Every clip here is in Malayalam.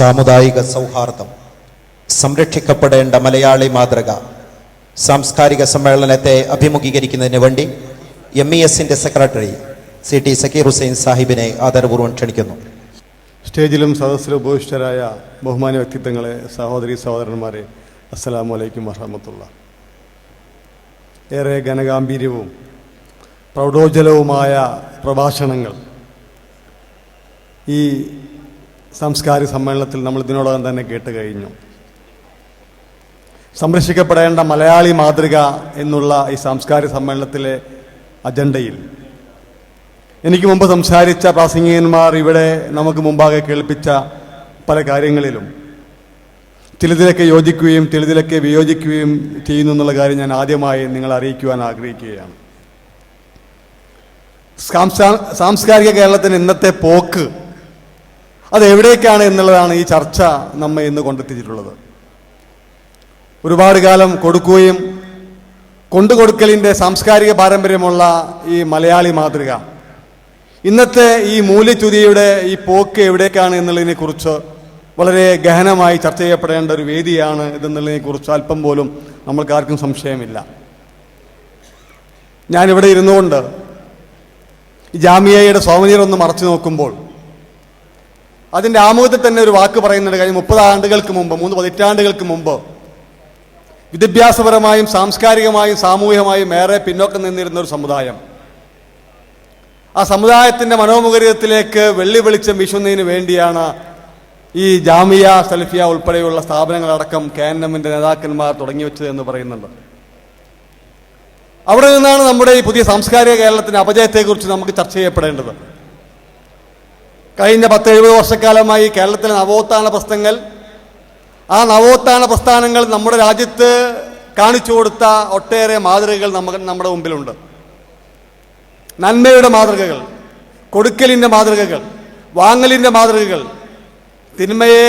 സാമുദായിക സൗഹാർദ്ദം സംരക്ഷിക്കപ്പെടേണ്ട മലയാളി മാതൃക സാംസ്കാരിക സമ്മേളനത്തെ അഭിമുഖീകരിക്കുന്നതിന് വേണ്ടി എം ഇ എസിന്റെ secretary C T Sakkir Hussain സാഹിബിനെ ആദരപൂർവം ക്ഷണിക്കുന്നു. സ്റ്റേജിലും സദസ്സിലും ഉപവിഷ്ടരായ ബഹുമാന വ്യക്തിത്വങ്ങളെ സഹോദരി സഹോദരന്മാരെ അസ്സലാമു അലൈക്കും വറഹമത്തുള്ള. ഏറെ ഘനഗാംഭീര്യവും പ്രൗഢോജ്വലവുമായ പ്രഭാഷണങ്ങൾ ഈ സാംസ്കാരിക സമ്മേളനത്തിൽ നമ്മൾ ഇതിനോടകം തന്നെ കേട്ട് കഴിഞ്ഞു. സംരക്ഷിക്കപ്പെടേണ്ട മലയാളി മാതൃക എന്നുള്ള ഈ സാംസ്കാരിക സമ്മേളനത്തിലെ അജണ്ടയിൽ. എനിക്ക് മുമ്പ് സംസാരിച്ച പ്രാസംഗികന്മാർ ഇവിടെ നമുക്ക് മുമ്പാകെ കേൾപ്പിച്ച പല കാര്യങ്ങളിലും. ചിലതിലൊക്കെ യോജിക്കുകയും ചിലതിലൊക്കെ വിയോജിക്കുകയും ചെയ്യുന്നു എന്നുള്ള കാര്യം ഞാൻ ആദ്യമായി നിങ്ങൾ അറിയിക്കുവാൻ ആഗ്രഹിക്കുകയാണ്. സാംസ്കാ- സാംസ്കാരിക കേരളത്തിന് ഇന്നത്തെ പോക്ക് അത് എവിടേക്കാണ് എന്നുള്ളതാണ് ഈ ചർച്ച നമ്മെ ഇന്ന് കൊണ്ടെത്തിച്ചിട്ടുള്ളത്. ഒരുപാട് കാലം കൊടുക്കുകയും കൊണ്ടുകൊടുക്കലിന്റെ സാംസ്കാരിക പാരമ്പര്യമുള്ള ഈ മലയാളി മാതൃക. ഇന്നത്തെ ഈ മൂല്യച്യുതിയുടെ ഈ പോക്ക് എവിടേക്കാണ് എന്നുള്ളതിനെ കുറിച്ച് വളരെ ഗഹനമായി ചർച്ച ചെയ്യപ്പെടേണ്ട ഒരു വേദിയാണ് ഇതെന്നുള്ളതിനെ കുറിച്ച് അല്പം പോലും നമ്മൾക്കാർക്കും സംശയമില്ല. ഞാനിവിടെ ഇരുന്നുകൊണ്ട് ജാമിയയുടെ സ്വാമിനിയർ ഒന്ന് മറച്ചു നോക്കുമ്പോൾ അതിന്റെ ആമുഖത്തിൽ തന്നെ ഒരു വാക്ക് പറയുന്നുണ്ട്. കഴിഞ്ഞ മുപ്പത് ആണ്ടുകൾക്ക് മുമ്പ് മൂന്ന് പതിറ്റാണ്ടുകൾക്ക് മുമ്പ് വിദ്യാഭ്യാസപരമായും സാംസ്കാരികമായും സാമൂഹികമായും ഏറെ പിന്നോക്കം നിന്നിരുന്ന ഒരു സമുദായം. ആ സമുദായത്തിന്റെ മനോമുഖരിതത്തിലേക്ക് വെള്ളി വെളിച്ചം വീശുന്നതിന് വേണ്ടിയാണ് ഈ ജാമിയ സൽഫിയ ഉൾപ്പെടെയുള്ള സ്ഥാപനങ്ങളടക്കം കെ എൻ എമ്മിന്റെ നേതാക്കന്മാർ തുടങ്ങി വെച്ചത് എന്ന് പറയുന്നുണ്ട്. അവിടെ നിന്നാണ് നമ്മുടെ ഈ പുതിയ സാംസ്കാരിക കേരളത്തിന്റെ അപജയത്തെക്കുറിച്ച് നമുക്ക് ചർച്ച ചെയ്യപ്പെടേണ്ടത്. കഴിഞ്ഞ പത്ത് എഴുപത് വർഷക്കാലമായി കേരളത്തിലെ നവോത്ഥാന പ്രശ്നങ്ങൾ ആ നവോത്ഥാന പ്രസ്ഥാനങ്ങൾ നമ്മുടെ രാജ്യത്ത് കാണിച്ചു കൊടുത്ത ഒട്ടേറെ മാതൃകകൾ നമുക്ക് നമ്മുടെ മുമ്പിലുണ്ട്. നന്മയുടെ മാതൃകകൾ കൊടുക്കലിന്റെ മാതൃകകൾ വാങ്ങലിന്റെ മാതൃകകൾ. തിന്മയെ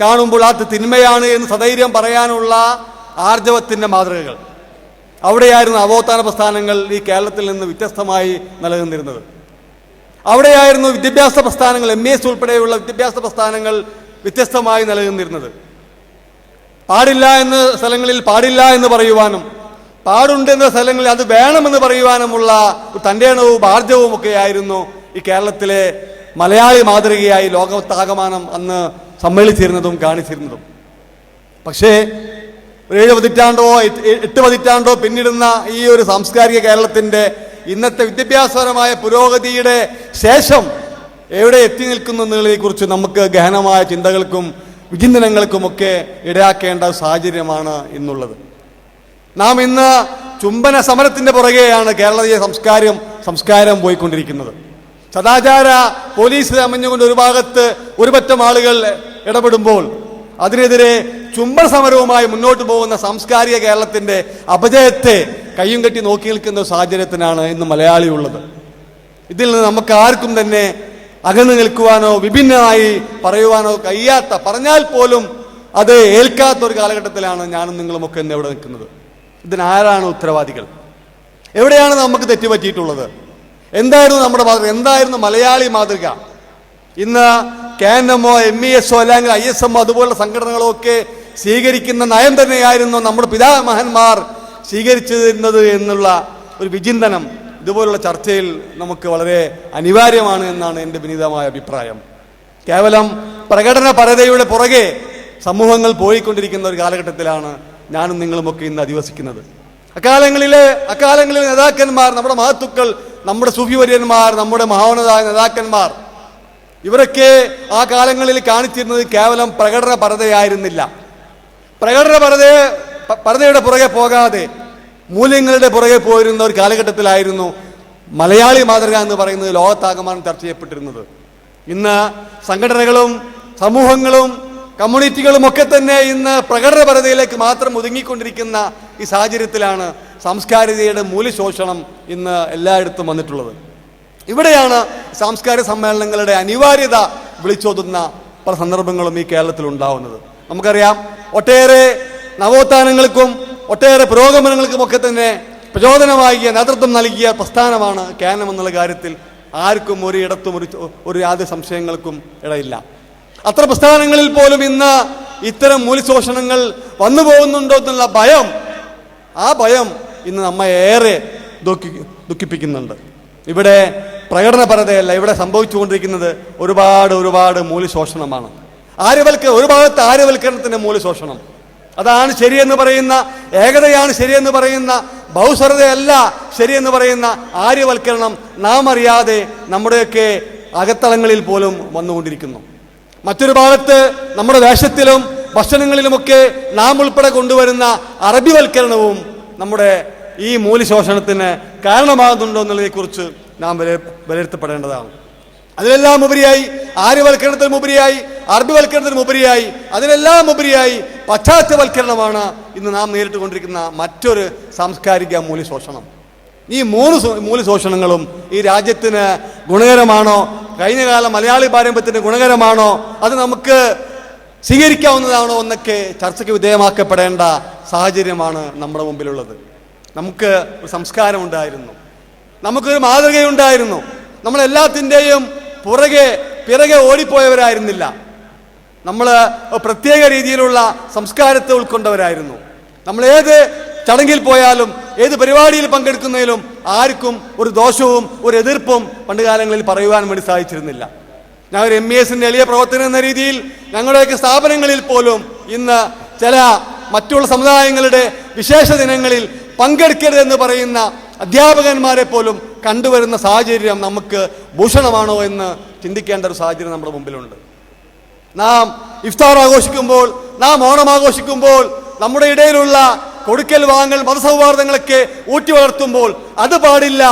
കാണുമ്പോൾ അത് തിന്മയാണ് എന്ന് സധൈര്യം പറയാനുള്ള ആർജവത്തിന്റെ മാതൃകകൾ. അവിടെയായിരുന്നു നവോത്ഥാന പ്രസ്ഥാനങ്ങൾ ഈ കേരളത്തിൽ നിന്ന് വ്യത്യസ്തമായി നിലനിന്നിരുന്നത്. അവിടെയായിരുന്നു വിദ്യാഭ്യാസ പ്രസ്ഥാനങ്ങൾ എം എസ് ഉൾപ്പെടെയുള്ള വിദ്യാഭ്യാസ പ്രസ്ഥാനങ്ങൾ വ്യത്യസ്തമായി നിലനിന്നിരുന്നത്. പാടില്ല എന്ന സ്ഥലങ്ങളിൽ പാടില്ല എന്ന് പറയുവാനും പാടുണ്ട് എന്ന സ്ഥലങ്ങളിൽ അത് വേണമെന്ന് പറയുവാനുമുള്ള തന്റേണവും ആർജവും ഒക്കെ ആയിരുന്നു ഈ കേരളത്തിലെ മലയാളി മാതൃകയായി ലോകത്താകമാനം അന്ന് സമ്മേളിച്ചിരുന്നതും കാണിച്ചിരുന്നതും. പക്ഷേ ഏഴ് പതിറ്റാണ്ടോ എട്ട് പതിറ്റാണ്ടോ പിന്നിടുന്ന ഈ ഒരു സാംസ്കാരിക കേരളത്തിന്റെ ഇന്നത്തെ വിദ്യാഭ്യാസപരമായ പുരോഗതിയുടെ ശേഷം എവിടെ എത്തി നിൽക്കുന്നു കുറിച്ച് നമുക്ക് ഗഹനമായ ചിന്തകൾക്കും വിചിന്തനങ്ങൾക്കുമൊക്കെ ഇടയാക്കേണ്ട സാഹചര്യമാണ് ഇന്നുള്ളത്. നാം ഇന്ന് ചുംബന സമരത്തിന്റെ പുറകെയാണ് കേരളീയ സംസ്കാരം സംസ്കാരം പോയിക്കൊണ്ടിരിക്കുന്നത്. സദാചാര പോലീസ് അമഞ്ഞുകൊണ്ട് ഒരു ഭാഗത്ത് ഒരുപറ്റം ആളുകൾ ഇടപെടുമ്പോൾ അതിനെതിരെ ചുംബന സമരവുമായി മുന്നോട്ട് പോകുന്ന സാംസ്കാരിക കേരളത്തിന്റെ അപജയത്തെ കയ്യും കെട്ടി നോക്കി നിൽക്കുന്ന സാഹചര്യത്തിനാണ് ഇന്ന് മലയാളി ഉള്ളത് ഇതിൽ നിന്ന് നമുക്ക് ആർക്കും തന്നെ അകന്നു നിൽക്കുവാനോ വിഭിന്നമായി പറയുവാനോ കഴിയാത്ത പറഞ്ഞാൽ പോലും അത് ഏൽക്കാത്ത ഒരു കാലഘട്ടത്തിലാണ് ഞാനും നിങ്ങളുമൊക്കെ ഇന്ന് ഇവിടെ നിൽക്കുന്നത്. ഇതിനാരാണ് ഉത്തരവാദികൾ? എവിടെയാണ് നമുക്ക് തെറ്റുപറ്റിയിട്ടുള്ളത്? എന്തായിരുന്നു നമ്മുടെ മാതൃക? എന്തായിരുന്നു മലയാളി മാതൃക? ഇന്ന് കെ എൻ എമ്മോ എം ഇ എസോ അല്ലെങ്കിൽ ഐ എസ് എമ്മോ അതുപോലുള്ള സംഘടനകളോ ഒക്കെ സ്വീകരിക്കുന്ന നയം തന്നെയായിരുന്നു നമ്മുടെ പിതാമഹന്മാർ സ്വീകരിച്ചിരുന്നത് എന്നുള്ള ഒരു വിചിന്തനം. ഇതുപോലുള്ള ചർച്ചയിൽ നമുക്ക് വളരെ അനിവാര്യമാണ് എന്നാണ് എന്റെ വിനീതമായ അഭിപ്രായം. കേവലം പ്രകടന പരതയുടെ പുറകെ സമൂഹങ്ങൾ പോയിക്കൊണ്ടിരിക്കുന്ന ഒരു കാലഘട്ടത്തിലാണ് ഞാനും നിങ്ങളുമൊക്കെ ഇന്ന് അധിവസിക്കുന്നത്. അക്കാലങ്ങളിലെ അക്കാലങ്ങളിലെ നേതാക്കന്മാർ നമ്മുടെ മഹത്തുക്കൾ നമ്മുടെ സുഖിവര്യന്മാർ നമ്മുടെ മഹോന്നതായ നേതാക്കന്മാർ ഇവരൊക്കെ ആ കാലങ്ങളിൽ കാണിച്ചിരുന്നത് കേവലം പ്രകടന പരതയായിരുന്നില്ല. പ്രകടന പരതയെ പരതയുടെ പുറകെ പോകാതെ മൂല്യങ്ങളുടെ പുറകെ പോയിരുന്ന ഒരു കാലഘട്ടത്തിലായിരുന്നു മലയാളി മാതൃക എന്ന് പറയുന്നത് ലോകത്താകമാനം ചർച്ച ചെയ്യപ്പെട്ടിരുന്നത്. ഇന്ന് സംഘടനകളും സമൂഹങ്ങളും കമ്മ്യൂണിറ്റികളും ഒക്കെ തന്നെ ഇന്ന് പ്രകടനപരതയിലേക്ക് മാത്രം ഒതുങ്ങിക്കൊണ്ടിരിക്കുന്ന ഈ സാഹചര്യത്തിലാണ് സാംസ്കാരികതയുടെ മൂല്യശോഷണം ഇന്ന് എല്ലായിടത്തും വന്നിട്ടുള്ളത്. ഇവിടെയാണ് സാംസ്കാരിക സമ്മേളനങ്ങളുടെ അനിവാര്യത വിളിച്ചോതുന്ന പല സന്ദർഭങ്ങളും ഈ കേരളത്തിൽ ഉണ്ടാവുന്നത് നമുക്കറിയാം ഒട്ടേറെ നവോത്ഥാനങ്ങൾക്കും ഒട്ടേറെ പുരോഗമനങ്ങൾക്കുമൊക്കെ തന്നെ പ്രചോദനമാകിയ നേതൃത്വം നൽകിയ പ്രസ്ഥാനമാണ് കാനം എന്നുള്ള കാര്യത്തിൽ ആർക്കും ഒരിടത്തും ഒരു ഒരു യാതൊരു സംശയങ്ങൾക്കും ഇടയില്ല. അത്ര പ്രസ്ഥാനങ്ങളിൽ പോലും ഇന്ന് ഇത്തരം മൂല്യശോഷണങ്ങൾ വന്നു പോകുന്നുണ്ടോ എന്നുള്ള ഭയം ആ ഭയം ഇന്ന് നമ്മെ ഏറെ ദുഃഖി ദുഃഖിപ്പിക്കുന്നുണ്ട്. ഇവിടെ പ്രകടനപരതയല്ല ഇവിടെ സംഭവിച്ചുകൊണ്ടിരിക്കുന്നത് ഒരുപാട് ഒരുപാട് മൂല്യശോഷണമാണ്. ആര്യവൽക്ക ഒരു ഭാഗത്ത് ആര്യവൽക്കരണത്തിന്റെ മൂല്യശോഷണം. അതാണ് ശരിയെന്ന് പറയുന്ന ഏകതയാണ് ശരിയെന്ന് പറയുന്ന ബഹുസ്വരതയല്ല ശരിയെന്ന് പറയുന്ന ആര്യവൽക്കരണം നാം അറിയാതെ നമ്മുടെയൊക്കെ അകത്തളങ്ങളിൽ പോലും വന്നുകൊണ്ടിരിക്കുന്നു. മറ്റൊരു ഭാഗത്ത് നമ്മുടെ വേഷത്തിലും ഭക്ഷണങ്ങളിലുമൊക്കെ നാം ഉൾപ്പെടെ കൊണ്ടുവരുന്ന അറബിവൽക്കരണവും നമ്മുടെ ഈ മൂല്യശോഷണത്തിന് കാരണമാകുന്നുണ്ടോ എന്നുള്ളതിനെക്കുറിച്ച് നാം വില വിലയിരുത്തപ്പെടേണ്ടതാണ്. അതിലെല്ലാം ഉപരിയായി ആര്യവൽക്കരണത്തിനും ഉപരിയായി അറബിവൽക്കരണത്തിനും ഉപരിയായി അതിനെല്ലാം ഉപരിയായി പശ്ചാത്തലവൽക്കരണമാണ് ഇന്ന് നാം നേരിട്ട് കൊണ്ടിരിക്കുന്ന മറ്റൊരു സാംസ്കാരിക മൂല്യശോഷണം. ഈ മൂന്ന് മൂല്യ മൂല്യശോഷണങ്ങളും ഈ രാജ്യത്തിന് ഗുണകരമാണോ? കഴിഞ്ഞ കാല മലയാളി പാരമ്പര്യത്തിന് ഗുണകരമാണോ? അത് നമുക്ക് സ്വീകരിക്കാവുന്നതാണോ എന്നൊക്കെ ചർച്ചയ്ക്ക് വിധേയമാക്കപ്പെടേണ്ട സാഹചര്യമാണ് നമ്മുടെ മുമ്പിലുള്ളത്. നമുക്ക് ഒരു സംസ്കാരം ഉണ്ടായിരുന്നു. നമുക്കൊരു മാതൃകയുണ്ടായിരുന്നു. നമ്മളെല്ലാത്തിന്റെയും പുറകെ പിറകെ ഓടിപ്പോയവരായിരുന്നില്ല. നമ്മൾ പ്രത്യേക രീതിയിലുള്ള സംസ്കാരത്തെ ഉൾക്കൊണ്ടവരായിരുന്നു. നമ്മൾ ഏത് ചടങ്ങിൽ പോയാലും ഏത് പരിപാടിയിൽ പങ്കെടുക്കുന്നതിലും ആർക്കും ഒരു ദോഷവും ഒരു എതിർപ്പും പണ്ട് കാലങ്ങളിൽ പറയുവാൻ വേണ്ടി സാധിച്ചിരുന്നില്ല. ഞാൻ ഒരു എം ഇ എസിന്റെ എളിയ പ്രവർത്തനം എന്ന രീതിയിൽ ഞങ്ങളുടെയൊക്കെ സ്ഥാപനങ്ങളിൽ പോലും ഇന്ന് ചില മറ്റുള്ള സമുദായങ്ങളുടെ വിശേഷ ദിനങ്ങളിൽ പങ്കെടുക്കരുതെന്ന് പറയുന്ന അധ്യാപകന്മാരെ പോലും കണ്ടുവരുന്ന സാഹചര്യം നമുക്ക് ഭൂഷണമാണോ എന്ന് ചിന്തിക്കേണ്ട ഒരു സാഹചര്യം നമ്മുടെ മുമ്പിലുണ്ട്. നാം ഇഫ്താർ ആഘോഷിക്കുമ്പോൾ നാം ഓണം ആഘോഷിക്കുമ്പോൾ നമ്മുടെ ഇടയിലുള്ള കൊടുക്കൽ വാങ്ങൽ മതസൗഹാർദ്ദങ്ങളൊക്കെ ഊറ്റി വളർത്തുമ്പോൾ അത് പാടില്ല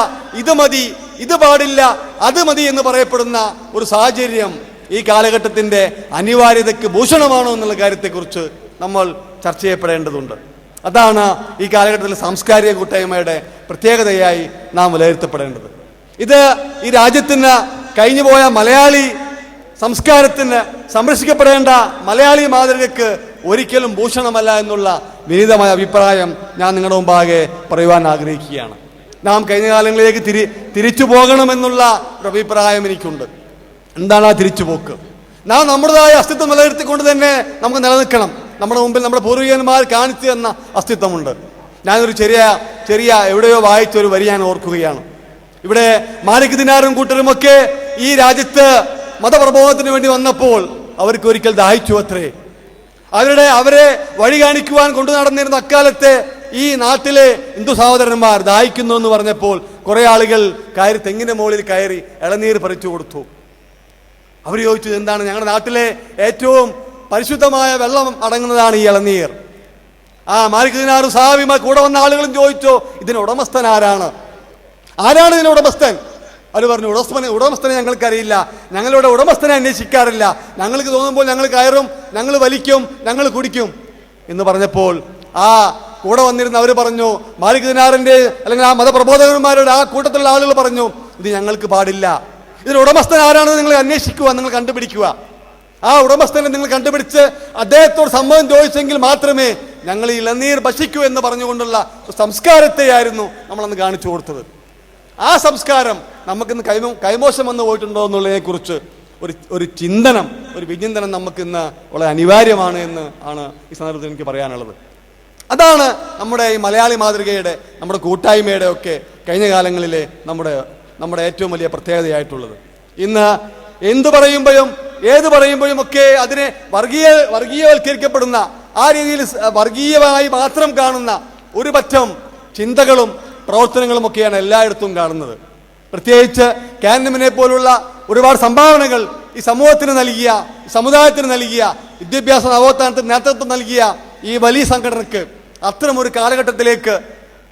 ഇത് മതി ഇത് പാടില്ല അത് മതി എന്ന് പറയപ്പെടുന്ന ഒരു സാഹചര്യം ഈ കാലഘട്ടത്തിന്റെ അനിവാര്യതയ്ക്ക് ഭൂഷണമാണോ എന്നുള്ള കാര്യത്തെക്കുറിച്ച് നമ്മൾ ചർച്ച ചെയ്യപ്പെടേണ്ടതുണ്ട്. അതാണ് ഈ കാലഘട്ടത്തിലെ സാംസ്കാരിക കൂട്ടായ്മയുടെ പ്രത്യേകതയായി നാം വിലയിരുത്തപ്പെടേണ്ടത്. ഇത് ഈ രാജ്യത്തിന് കഴിഞ്ഞുപോയ മലയാളി സംസ്കാരത്തിന് സംരക്ഷിക്കപ്പെടേണ്ട മലയാളി മാതൃകയ്ക്ക് ഒരിക്കലും ഭൂഷണമല്ല എന്നുള്ള വിനീതമായ അഭിപ്രായം ഞാൻ നിങ്ങളുടെ മുമ്പാകെ പറയുവാൻ ആഗ്രഹിക്കുകയാണ്. നാം കഴിഞ്ഞ കാലങ്ങളിലേക്ക് തിരി തിരിച്ചു പോകണമെന്നുള്ള ഒരു അഭിപ്രായം എനിക്കുണ്ട്. എന്താണ് ആ തിരിച്ചുപോക്ക് നാം നമ്മുടേതായ അസ്തിത്വം നിലനിർത്തിക്കൊണ്ട് തന്നെ നമുക്ക് നിലനിൽക്കണം. നമ്മുടെ മുമ്പിൽ നമ്മുടെ പൂർവികന്മാർ കാണിച്ചു തന്ന അസ്തിത്വമുണ്ട്. ഞാനൊരു ചെറിയ ചെറിയ എവിടെയോ വായിച്ചൊരു വരി ഞാൻ ഓർക്കുകയാണ്. ഇവിടെ മാലിക് ദിനാറും കൂട്ടരുമൊക്കെ ഈ രാജ്യത്ത് മതപ്രബോധത്തിന് വേണ്ടി വന്നപ്പോൾ അവർക്ക് ഒരിക്കൽ ദാഹിച്ചു അത്രേ. അവരുടെ അവരെ വഴി കാണിക്കുവാൻ കൊണ്ടു നടന്നിരുന്ന അക്കാലത്തെ ഈ നാട്ടിലെ ഹിന്ദു സഹോദരന്മാർ ദാഹിക്കുന്നു എന്ന് പറഞ്ഞപ്പോൾ കുറെ ആളുകൾ കയറി തെങ്ങിന്റെ മുകളിൽ കയറി ഇളനീർ പറിച്ചു കൊടുത്തു. അവർ ചോദിച്ചത് എന്താണ് ഞങ്ങളുടെ നാട്ടിലെ ഏറ്റവും പരിശുദ്ധമായ വെള്ളം അടങ്ങുന്നതാണ് ഈ ഇളനീർ? ആ മാലിക് ദിനാറും സാഹിബിമാർ കൂടെ വന്ന ആളുകളും ചോദിച്ചോ ഇതിന് ഉടമസ്ഥൻ ആരാണ്? ആരാണ് ഇതിന് ഉടമസ്ഥൻ? അവർ പറഞ്ഞു ഉടമസ്ഥനെ ഉടമസ്ഥനെ ഞങ്ങൾക്കറിയില്ല. ഞങ്ങളുടെ ഉടമസ്ഥനെ അന്വേഷിക്കാറില്ല. ഞങ്ങൾക്ക് തോന്നുമ്പോൾ ഞങ്ങൾ കയറും ഞങ്ങൾ വലിക്കും ഞങ്ങൾ കുടിക്കും. എന്ന് പറഞ്ഞപ്പോൾ ആ കൂടെ വന്നിരുന്ന അവർ പറഞ്ഞു മാലിക് ദിനാറിന്റെ അല്ലെങ്കിൽ ആ മതപ്രബോധകന്മാരുടെ ആ കൂട്ടത്തിലുള്ള ആളുകൾ പറഞ്ഞു ഇത് ഞങ്ങൾക്ക് പാടില്ല. ഇതിന് ഉടമസ്ഥൻ ആരാണെന്ന് നിങ്ങൾ അന്വേഷിക്കുക നിങ്ങൾ കണ്ടുപിടിക്കുക. ആ ഉടമസ്ഥനെ നിങ്ങൾ കണ്ടുപിടിച്ച് അദ്ദേഹത്തോട് സമ്മതം ചോദിച്ചെങ്കിൽ മാത്രമേ ഞങ്ങൾ ഇളനീർ ഭക്ഷിക്കൂ എന്ന് പറഞ്ഞുകൊണ്ടുള്ള സംസ്കാരത്തെയായിരുന്നു നമ്മളന്ന് കാണിച്ചു കൊടുത്തത്. ആ സംസ്കാരം നമുക്കിന്ന് കൈമോ കൈമോശം വന്നു പോയിട്ടുണ്ടോ എന്നുള്ളതിനെക്കുറിച്ച് ഒരു ഒരു ചിന്തനം ഒരു വിചിന്തനം നമുക്കിന്ന് വളരെ അനിവാര്യമാണ് എന്ന് ആണ് ഈ സന്ദർഭത്തിൽ എനിക്ക് പറയാനുള്ളത്. അതാണ് നമ്മുടെ ഈ മലയാളി മാതൃകയുടെ നമ്മുടെ കൂട്ടായ്മയുടെ ഒക്കെ കഴിഞ്ഞ കാലങ്ങളിലെ നമ്മുടെ നമ്മുടെ ഏറ്റവും വലിയ പ്രത്യേകതയായിട്ടുള്ളത്. ഇന്ന് എന്തു പറയുമ്പോഴും ഏത് പറയുമ്പോഴും ഒക്കെ അതിനെ വർഗീയ വർഗീയവൽക്കരിക്കപ്പെടുന്ന ആ രീതിയിൽ വർഗീയമായി മാത്രം കാണുന്ന ഒരുപറ്റം ചിന്തകളും പ്രവർത്തനങ്ങളും ഒക്കെയാണ് എല്ലായിടത്തും കാണുന്നത്. പ്രത്യേകിച്ച് കാൻഡമിനെ പോലുള്ള ഒരുപാട് സംഭാവനകൾ ഈ സമൂഹത്തിന് നൽകിയ സമുദായത്തിന് നൽകിയ വിദ്യാഭ്യാസ നവോത്ഥാനത്തിന് നേതൃത്വം നൽകിയ ഈ വലിയ സംഘടനക്ക് അത്തരം ഒരു കാലഘട്ടത്തിലേക്ക്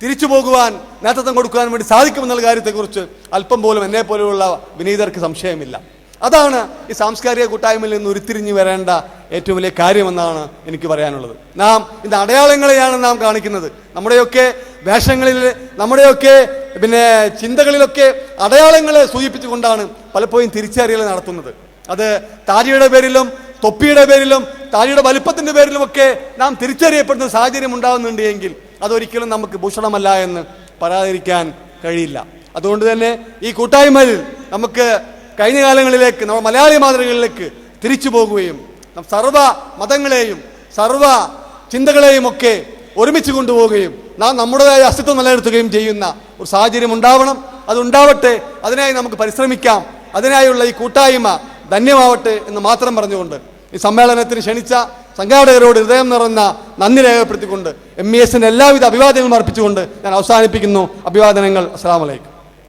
തിരിച്ചു പോകുവാൻ നേതൃത്വം കൊടുക്കുവാൻ വേണ്ടി സാധിക്കുമെന്നുള്ള കാര്യത്തെക്കുറിച്ച് അല്പം പോലും എന്നെ പോലെയുള്ള വിനീതർക്ക് സംശയമില്ല. അതാണ് ഈ സാംസ്കാരിക കൂട്ടായ്മയിൽ നിന്ന് ഉരുത്തിരിഞ്ഞു വരേണ്ട ഏറ്റവും വലിയ കാര്യമെന്നാണ് എനിക്ക് പറയാനുള്ളത്. നാം ഇത് അടയാളങ്ങളെയാണ് നാം കാണിക്കുന്നത്. നമ്മുടെയൊക്കെ വേഷങ്ങളിൽ നമ്മുടെയൊക്കെ പിന്നെ ചിന്തകളിലൊക്കെ അടയാളങ്ങളെ സൂചിപ്പിച്ചുകൊണ്ടാണ് പലപ്പോഴും തിരിച്ചറിയൽ നടത്തുന്നത്. അത് താരിയുടെ പേരിലും തൊപ്പിയുടെ പേരിലും താരിയുടെ വലുപ്പത്തിന്റെ പേരിലുമൊക്കെ നാം തിരിച്ചറിയപ്പെടുന്ന സാഹചര്യം ഉണ്ടാകുന്നുണ്ട് എങ്കിൽ അതൊരിക്കലും നമുക്ക് ഭൂഷണമല്ല എന്ന് പറയാതിരിക്കാൻ കഴിയില്ല. അതുകൊണ്ട് തന്നെ ഈ കൂട്ടായ്മയിൽ നമുക്ക് കഴിഞ്ഞ കാലങ്ങളിലേക്ക് നമ്മുടെ മലയാളി മാതൃകകളിലേക്ക് തിരിച്ചു പോകുകയും സർവ മതങ്ങളെയും സർവ ചിന്തകളെയും ഒക്കെ ഒരുമിച്ച് കൊണ്ടുപോവുകയും നാം നമ്മുടേതായ അസ്തിത്വം നിലനിർത്തുകയും ചെയ്യുന്ന ഒരു സാഹചര്യം ഉണ്ടാവണം. അതുണ്ടാവട്ടെ അതിനായി നമുക്ക് പരിശ്രമിക്കാം. അതിനായുള്ള ഈ കൂട്ടായ്മ ധന്യമാവട്ടെ എന്ന് മാത്രം പറഞ്ഞുകൊണ്ട് ഈ സമ്മേളനത്തിന് ക്ഷണിച്ച സംഘാടകരോട് ഹൃദയം നിറഞ്ഞ നന്ദി രേഖപ്പെടുത്തിക്കൊണ്ട് എം ഇ എസിന് എല്ലാവിധ അഭിവാദ്യങ്ങളും അർപ്പിച്ചുകൊണ്ട് ഞാൻ അവസാനിപ്പിക്കുന്നു. അഭിവാദനങ്ങൾ. അസ്സാം വലൈക്കും